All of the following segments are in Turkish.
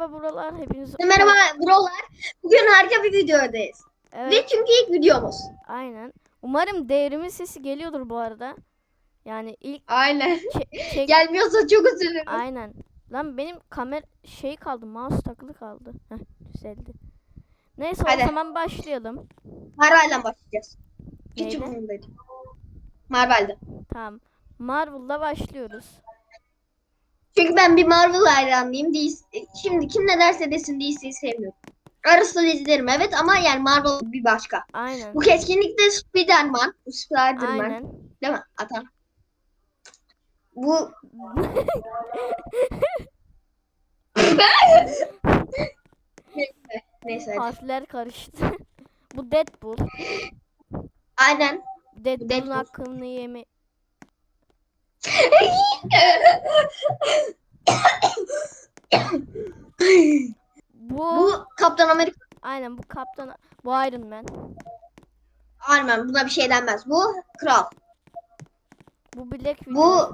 merhaba buralar hepiniz. Merhaba brolar. Bugün harika bir videodayız. Evet Ve çünkü ilk videomuz. aynen. Umarım devrimin sesi geliyordur bu arada. Yani ilk Aynen. çek Gelmiyorsa çok üzülürüm. aynen. Lan benim kamer şey kaldı mouse takılı kaldı. Heh düzeldi. Neyse Hadi. o zaman başlayalım. Marvel'den başlayacağız. Hiç umurumdaydı. Marvel'den. Tamam. Marvel'la başlıyoruz. Çünkü ben bir Marvel hayranıyım. DC, şimdi kim ne derse desin DC'yi sevmiyorum. Arasında izlerim evet ama yani Marvel bir başka. Aynen. Bu kesinlikle Spider-Man. Bu Spider-Man. Aynen. Değil mi? Atan. Bu neyse. Neyse. Harfler karıştı. bu Deadpool. Aynen. Deadpool'un Deadpool. hakkını yeme. Bu, Bu Kaptan Amerika. aynen bu kaptan bu Iron Man. Aynen buna bir şey denmez. Bu kral. Bu Black Widow. Bu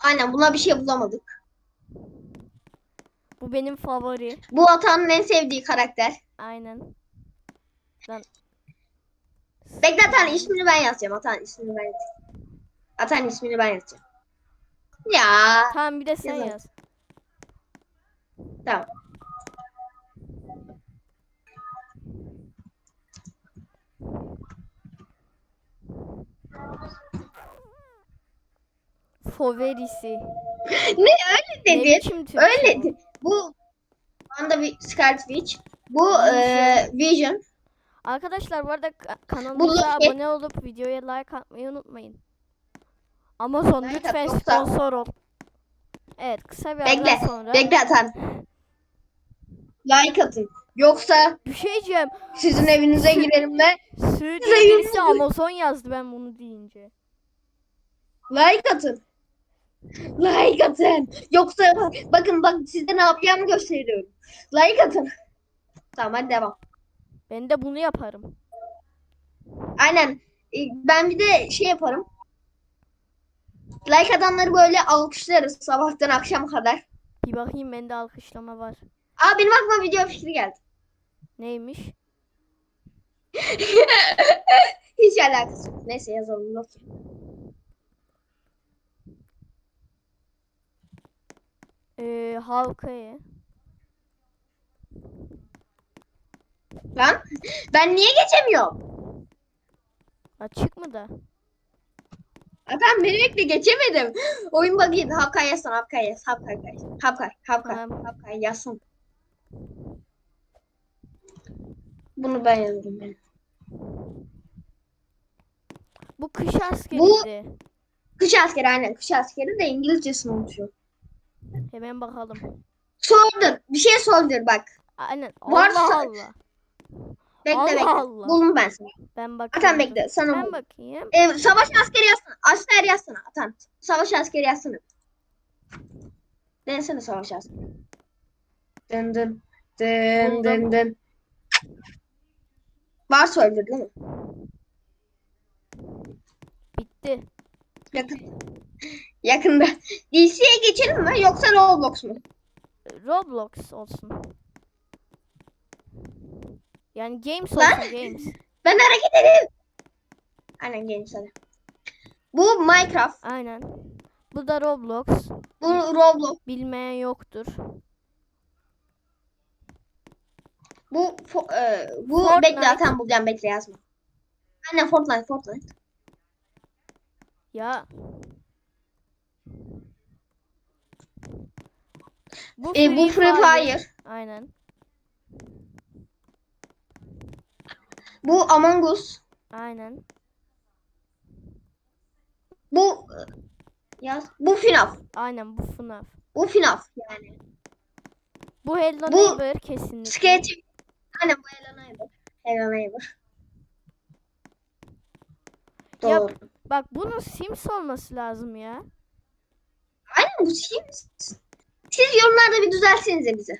aynen buna bir şey bulamadık. Bu benim favori. Bu Atan'ın en sevdiği karakter. Aynen. Bekle Atan ismini ben yazacağım. Atan ismini ben yazacağım. Atan ismini ben yazacağım. Ya tamam bir de sen Yazalım. yaz. tamam. Favorisi. Ne öyle Ne biçim Türkçe Öyle bu? dedin. Bu Wanda bir Scarlet Witch. Bu e, Vision. Arkadaşlar bu arada ka- kanalımıza Loki. abone olup videoya like atmayı unutmayın. Amazon Like lütfen yoksa- sponsor ol. Evet kısa bir aradan Bekle. sonra. Bekle Atan. Like atın. Yoksa Bir şey diyeceğim. sizin evinize girerim ve Size diye birisi. Amazon yazdı ben bunu deyince. Like atın. Like atın. Yoksa bakın bak size ne yapacağımı gösteriyorum. Like atın. Tamam hadi devam. Ben de bunu yaparım. Aynen. E, Ben bir de şey yaparım. Like atanları böyle alkışlarız sabahtan akşama kadar. Bir bakayım bende alkışlama var. Aa benim aklıma video fikri geldi. Neymiş? Hiç alakası yok. Neyse yazalım. Loki. Ee, Hawkeye. Lan ben niye geçemiyorum? Açık mı da? Zaten beni bekle geçemedim. Oyun bakayım. Hapkay yazsın. Hapkay yaz. Hapkay. Hapkay. Hapkay. Tamam. Hapkay yazsın. Bunu ben yazdım ben. Bu kış askeriydi. Kış askeri aynen. Kış askeri de İngilizcesini unutuyor. Hemen bakalım. Soldier. Bir şey soldier bak. Aynen. Allah Allah. Bekle Allah bekle. Allah. Buldum ben sana. Ben bakayım. Atan bekle. Sana Ben bul. bakayım. Ee, savaş askeri yazsana. Asker yazsana. Atan. Savaş askeri yazsana. Denesene savaş askeri. Dın dın. Dın Buldum. dın dın. Var soldier değil mi? Bitti. Yakın. Yakında. DC'ye geçelim mi yoksa Roblox mu? Roblox olsun. Yani games olsun games. Ben hareket edeyim. Aynen genç hadi. Bu Minecraft. Aynen. Bu da Roblox. Bu Roblox. Bilmeyen yoktur. Bu fo- e, bu Fortnite. bekle zaten bulacağım bekle yazma. Aynen Fortnite Fortnite. Ya. Bu E, bu Free Fire. Aynen. Bu Among Us. Aynen. Bu yaz. Bu FNAF. Aynen bu FNAF. Bu FNAF yani. Bu Hello Bu Neighbor kesinlikle. Skate. Aynen bu Hello Neighbor. Hello Neighbor. Ya- Doğru. Bak bunun Sims olması lazım ya. Aynen bu Sims. Siz yorumlarda bir düzeltsenize bize.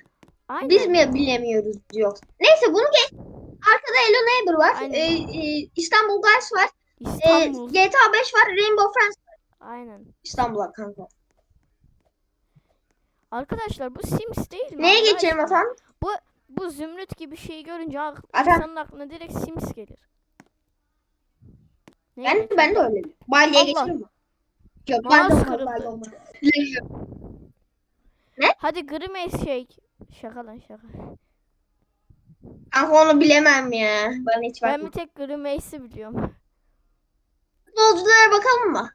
Aynen. Biz mi bilemiyoruz yok. Neyse bunu geç. Arkada Hello Neighbor var. Aynen. Ee, e, İstanbul Guys var. Ee, İstanbul. GTA 5 var. Rainbow Friends var. Aynen. İstanbul'a kanka. Arkadaşlar bu Sims değil mi? Neye geçelim aşkına? Atan? Bu zümrüt gibi şeyi görünce Atan. insanın aklına direkt Sims gelir. Neye Ben, geçelim? ben de öyle. Allah. geçelim mi? Yok ben de kırıldı. Balya olmaz. Hadi Grimace şey. Şaka lan şaka. Kanka onu bilemem ya. Bana hiç Ben bakma. bir tek Grimace'i biliyorum. Futbolculara bakalım mı?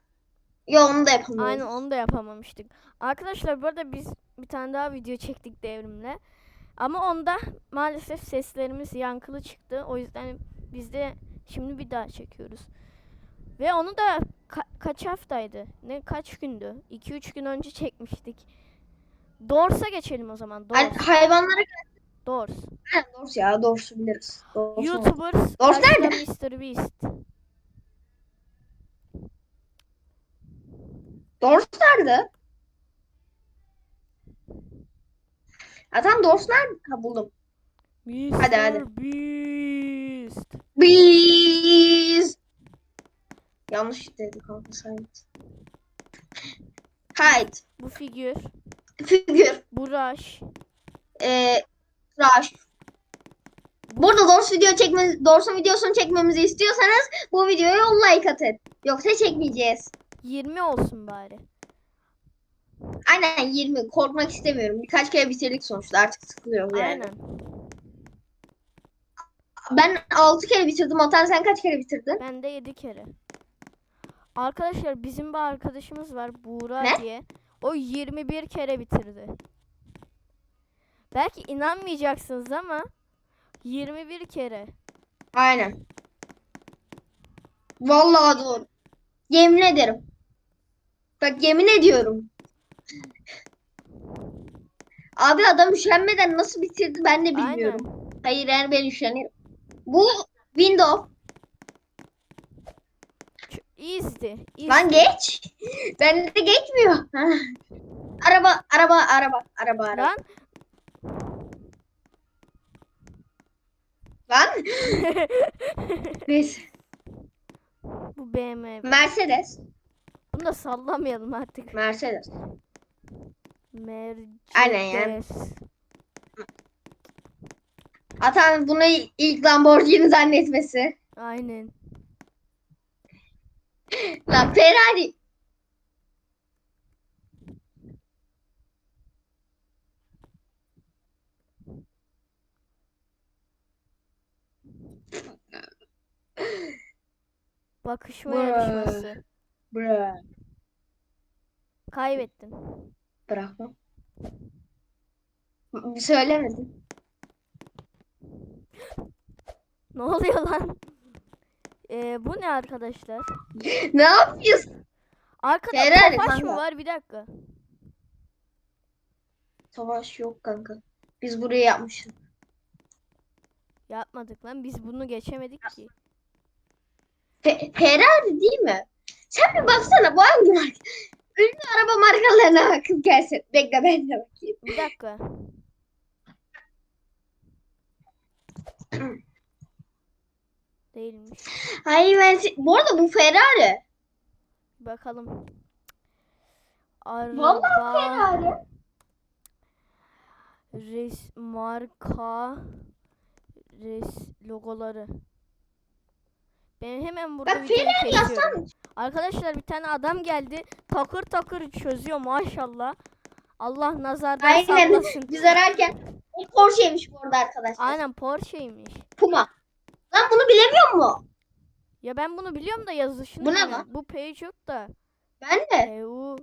Yok onu da yapamıyoruz. Aynen onu da yapamamıştık. Arkadaşlar bu arada biz bir tane daha video çektik devrimle. Ama onda maalesef seslerimiz yankılı çıktı. O yüzden biz de şimdi bir daha çekiyoruz. Ve onu da ka- kaç haftaydı? Ne kaç gündü? 2-3 gün önce çekmiştik. Dors'a geçelim o zaman. Dors. Hay- hayvanlara Dors. Ha, Dors ya Dors'u biliriz. Dors. YouTubers. Dors nerede? Mr. Beast. Dors nerede? Adam Dors nerede? Ha buldum. Mr. Hadi, hadi. Beast. Biz. Yanlış dedi kanka sayın. Haydi. Bu figür. Figür. Buraş. Ee, Rush. Burada Dors video çekme, Dors'un videosunu çekmemizi istiyorsanız bu videoya 10 like atın. Yoksa çekmeyeceğiz. 20 olsun bari. Aynen 20. Korkmak istemiyorum. Birkaç kere bitirdik sonuçta. Artık sıkılıyoruz yani. Aynen. Ben 6 kere bitirdim. Atan sen kaç kere bitirdin? Ben de 7 kere. Arkadaşlar bizim bir arkadaşımız var Buğra Ne? diye. O 21 kere bitirdi. Belki inanmayacaksınız ama 21 kere. Aynen. Vallahi doğru. Yemin ederim. Bak yemin ediyorum. Abi adam üşenmeden nasıl bitirdi ben de bilmiyorum. Aynen. Hayır yani ben üşenirim. Bu window. Easy. easy. Lan geç. Bende de geçmiyor. Araba, araba, araba, araba, araba. Lan Lan. Neyse. bu BMW. Mercedes. Bunu da sallamayalım artık. Mercedes. Mercedes. Aynen ya. Atan bunu ilk Lamborghini zannetmesi. Aynen. Lan Ferrari. Bakışma Vay. yarışması. Bra. Kaybettin. Bırakma. Söylemedim. Ne oluyor lan? Ee, bu ne arkadaşlar? ne yapıyorsun? Arkada Ferrari tofaş mı var? Bir dakika. Savaş yok kanka. Biz burayı yapmışız. Yapmadık lan. Biz bunu geçemedik ki. Fe- Ferrari değil mi? Sen bir baksana bu hangi marka? Ünlü araba markalarına bakıp gelsin. Bekle ben de bakayım. Bir dakika. Değilmiş. Hayır ben... se- Bu arada bu Ferrari. Bakalım. Vallahi Araba, Ferrari. res, marka, res, logoları. Ben hemen burada Bak videoyu kesiyorum. Arkadaşlar bir tane adam geldi. Takır takır çözüyor maşallah. Allah nazardan Aynen. saklasın. Biz ararken. Porsche'ymiş bu arada arkadaşlar. Aynen Porsche'ymiş. Puma. Lan bunu bilemiyor mu? Ya ben bunu biliyorum da yazışını Bu ne lan? Bu page yok da. Ben de. EU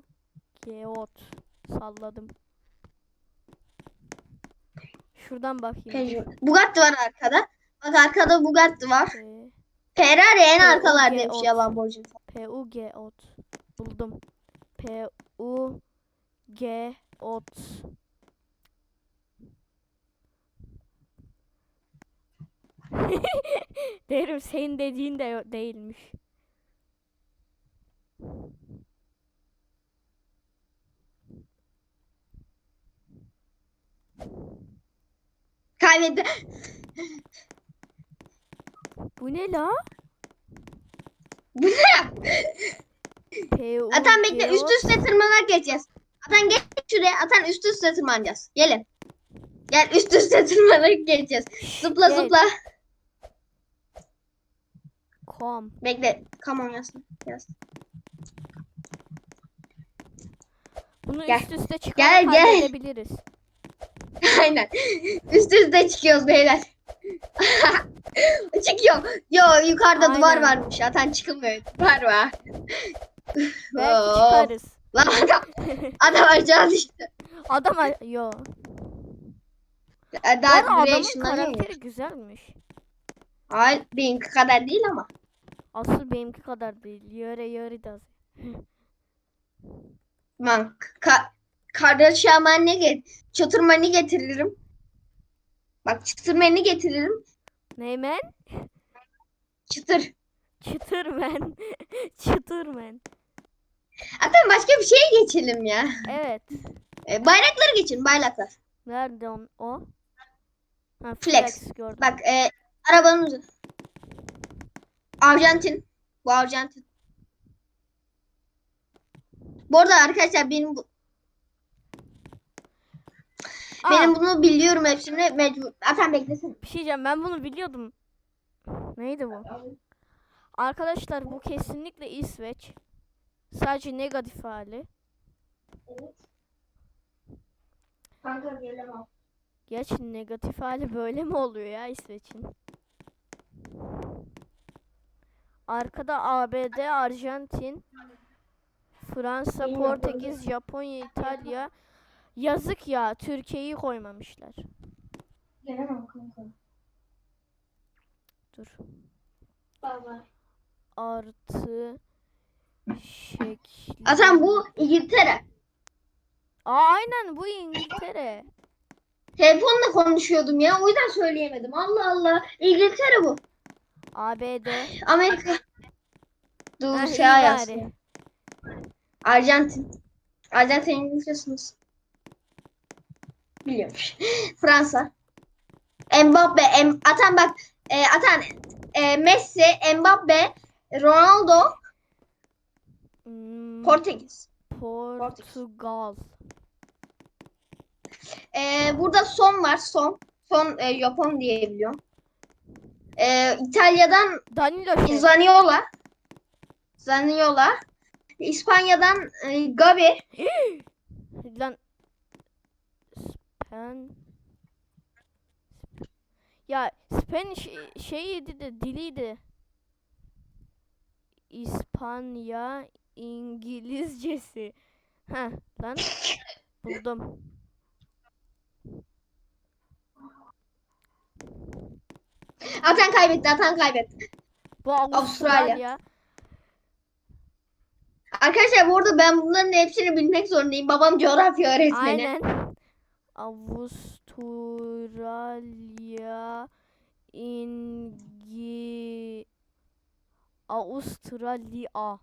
Geot salladım. Şuradan bakayım. Peugeot. Bugatti var arkada. Bak arkada Bugatti var. P- Ferrari en arkalardaymış G30. ya Lamborghini. PU Geot buldum. PU Geot Derim senin dediğin de değilmiş. Kaybetti. Bu ne la? Bu ne? Atan bekle üst üste tırmanarak geçeceğiz. Atan geç şuraya atan üst üste tırmanacağız. Gelin. Gel üst üste tırmanarak geçeceğiz. Zıpla Gel. zıpla. Kom. Bekle. Come on yazsın. Yaz. Bunu Gel. üst üste çıkarak Gel, gel. halledebiliriz. Aynen. Üst üste çıkıyoruz beyler. Çıkıyor. Yo yukarıda duvar Aynen. varmış. Atan çıkılmıyor. Duvar var. Belki Oo. çıkarız. Lan adam, adam aşağı düştü. Adam a- yo. Daha buraya adamın karakteri güzelmiş. Hayır benimki kadar değil ama. Asıl benimki kadar değil. Yöre yöre de az. Lan ka kardeşime ne get çatırmanı getiririm. Bak çıtırmanı getiririm. Neymen? Çıtır. Çıtırmen. Çıtırmen. Hatta başka bir şeye geçelim ya. Evet. E, bayrakları geçin bayraklar. Nerede on, o? Ha, Flex. gördüm. Bak e, arabanın. Arjantin. Bu Arjantin. Bu arada arkadaşlar benim bu, Aa, benim bunu biliyorum hepsini mecbur. Zaten beklesin. bir şey diyeceğim. Ben bunu biliyordum. Neydi bu? Arkadaşlar bu kesinlikle İsveç. Sadece negatif hali. Kanka gelemem. Gerçi negatif hali böyle mi oluyor ya İsveç'in? Arkada ABD, Arjantin, Fransa. Portekiz, Japonya, İtalya. Yazık ya Türkiye'yi koymamışlar. Gelemem kanka. Dur. Baba. Artı şekli. Zaten bu İngiltere. Aa aynen bu İngiltere. Telefonla konuşuyordum ya. O yüzden söyleyemedim. Allah Allah. İngiltere bu. ABD. Amerika. Dur şey yazsın. Arjantin. Arjantin İngilizcesiniz. Biliyormuş. Fransa. Mbappe. Em, atan bak. E, atan e, Messi, Mbappe, Ronaldo, Hmm, Portekiz. Portugal. E, burada son var. Son. Son e, Japon diyebiliyorum. E, İtalya'dan Danilo şey. Zaniola. Zaniola. İspanya'dan e, Gavi. Lan Spen Ya Spanish şeyiydi de diliydi. İspanya İngilizcesi. Ha lan buldum. Atan kaybetti, Atan kaybetti. Bu Avustralya. Avustralya. Arkadaşlar bu arada ben bunların hepsini bilmek zorundayım. Babam coğrafya öğretmeni. Aynen. Avustralya İngi Avustralya.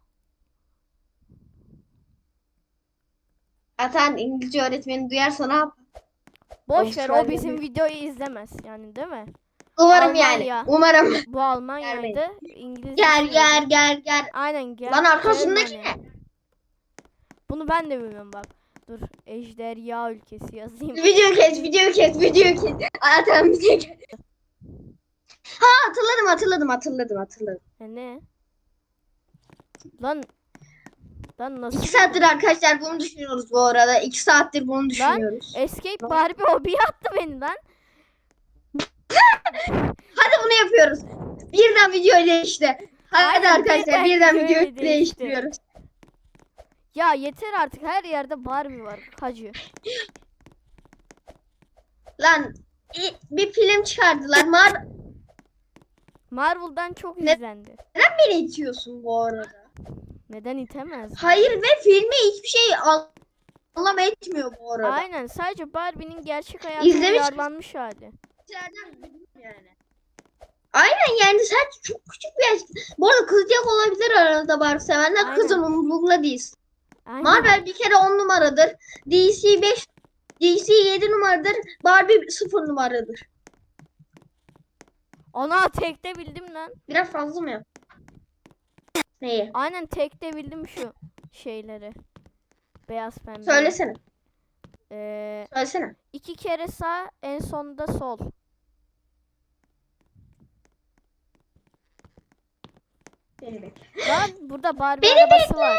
Atan İngilizce öğretmeni duyarsa ne yap? Boş ver o bizim videoyu izlemez yani değil mi? Umarım Almanya. yani. Umarım. Bu Almanya'ydı. İngilizce. Gel gel gel gel. Aynen gel. Lan arkasındaki Germany. Bunu ben de bilmiyorum bak. Dur ejderha ülkesi yazayım. Video kes, video kes, video kes. Atan video kes. Ha hatırladım, hatırladım, hatırladım, hatırladım. E ne? Lan Lan nasıl? İki saattir arkadaşlar bunu düşünüyoruz bu arada. İki saattir bunu düşünüyoruz. Escape Barbie hobi attı beni lan. Hadi bunu yapıyoruz. Birden video değişti. Hadi Aynen, arkadaşlar birden birden video değiştiriyoruz. Ya yeter artık her yerde Barbie var. Hacı. Lan bir film çıkardılar. Mar Marvel'dan çok Ne- izlendi. neden beni itiyorsun bu arada? Neden itemez? Hayır ve filme hiçbir şey al- anlam etmiyor bu arada. Aynen sadece Barbie'nin gerçek hayatına İzlemiş uyarlanmış hali. yani. Aynen yani sadece çok küçük bir yaş. Bu arada kızacak olabilir arada Barbie sevenler. Aynen. Kızın umurumda değil. Aynen. Marvel bir kere 10 numaradır. DC 5 DC 7 numaradır. Barbie 0 numaradır. Ana tekte bildim lan. Biraz fazla mı yap? Neyi? Aynen tekte bildim şu şeyleri. Beyaz pembe. Söylesene. Ee, Söylesene. iki kere sağ en sonunda sol. Beni bekle. Lan burada Barbie Beni arabası var.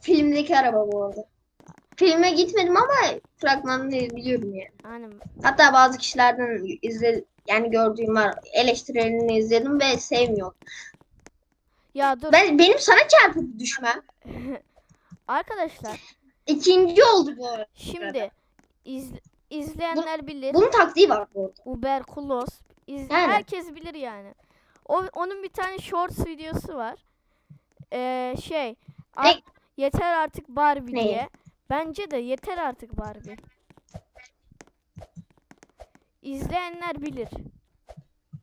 Filmdeki araba bu arada. Filme gitmedim ama fragmanını biliyorum yani. Aynen. Hatta bazı kişilerden izle yani gördüğüm var. Eleştirilerini izledim ve sevmiyor. Ya dur. Ben benim sana çarpıp düşmem. Arkadaşlar İkinci oldu bu arada. şimdi iz, izleyenler bilir. Bunun taktiği var bu arada. Uber Kulos. İz, Aynen. herkes bilir yani. O onun bir tane shorts videosu var. Ee, şey ar-? Yeter artık Barbie Ne? diye. Bence de yeter artık Barbie. İzleyenler bilir.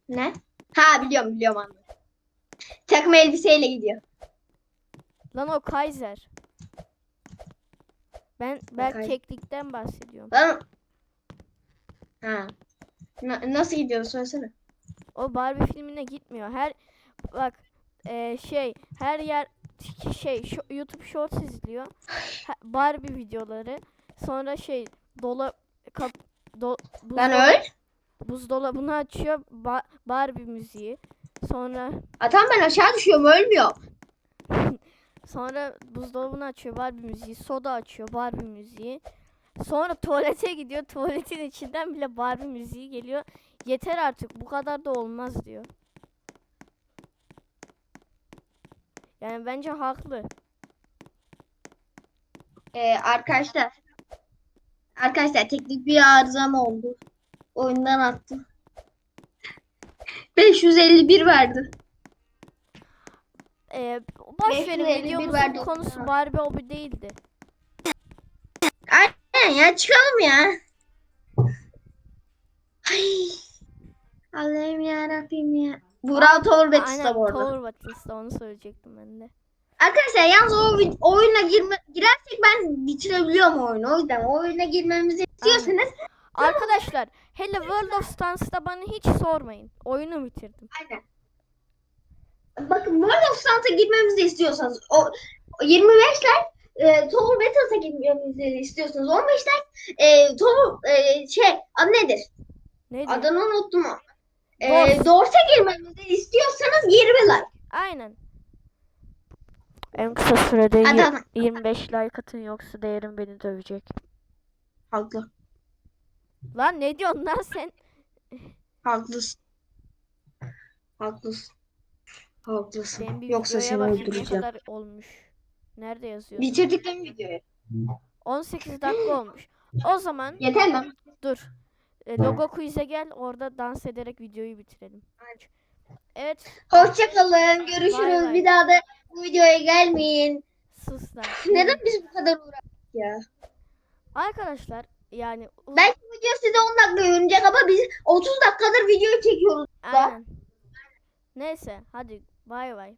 Ne? Ha biliyorum biliyorum anladım. Takım elbiseyle gidiyor. Lan o Kaiser. Ben ben keklikten bahsediyorum. Lan Ha. Na- nasıl gidiyor söylesene. O Barbie filmine gitmiyor. Her bak e, şey her yer şey şo- YouTube Shorts izliyor. Ha- Barbie videoları. Sonra şey dola kap do, buzdolabı- öl. buzdolabını açıyor. Ba- Barbie müziği. Sonra Atan ben aşağı düşüyorum ölmüyor. sonra buzdolabını açıyor Barbie müziği. Soda açıyor Barbie müziği. Sonra tuvalete gidiyor. Tuvaletin içinden bile Barbie müziği geliyor. Yeter artık bu kadar da olmaz diyor. Yani bence haklı. Ee, arkadaşlar. Arkadaşlar teknik bir arızam oldu. Oyundan attım. 551 verdi. Ee, boş verin 551 videomuzun verdi konusu. Barbie hobi değildi. Aynen ya çıkalım ya. Ay. Allah'ım ya Rabbim ya. Burak Torbetis'te Aynen bu arada. Tower Battles'ta onu söyleyecektim ben de. Arkadaşlar yalnız o vi- oyuna girme, girersek ben bitirebiliyorum oyunu. O yüzden o oyuna girmemizi istiyorsanız Arkadaşlar hele World of Tanks'ta bana hiç sormayın. Oyunu bitirdim. aynen. Bakın World of Tanks'a girmemizi istiyorsanız o o 25 like e, Tower Battles'a girmemizi istiyorsanız 15 like e, Tower e, şey adı nedir? Neydi? Adını unuttum. E, Dors. Dors'a girmemizi istiyorsanız 20 like. Aynen. En kısa sürede Hadi yi- hadi. 25 like atın yoksa değerim beni dövecek. Haklı. Lan ne diyorsun lan sen? Haklısın. Haklısın. Haklısın. Bir Yoksa videoya seni bakayım ne öldüreceğim. kadar olmuş. Nerede yazıyor? Bitirdik mi videoyu? 18 dakika olmuş. O zaman Yeter mi? dur. E, logo quiz'e gel orada dans ederek videoyu bitirelim. Evet Hoşçakalın. Görüşürüz. Bay bay. Bir daha da bu videoya gelmeyin. sus lan. Neden biz bu kadar uğraştık ya? Arkadaşlar yani uz- Belki bu video size 10 dakika görünecek ama biz 30 dakikadır video çekiyoruz. Aynen. Neyse hadi bay bay.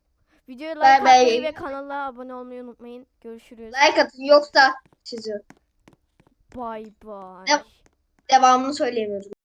Videoya like Bay bay. atmayı ve kanala abone olmayı unutmayın. Görüşürüz. Like atın yoksa sizi Bay bay. Dev- devamını söyleyemiyorum.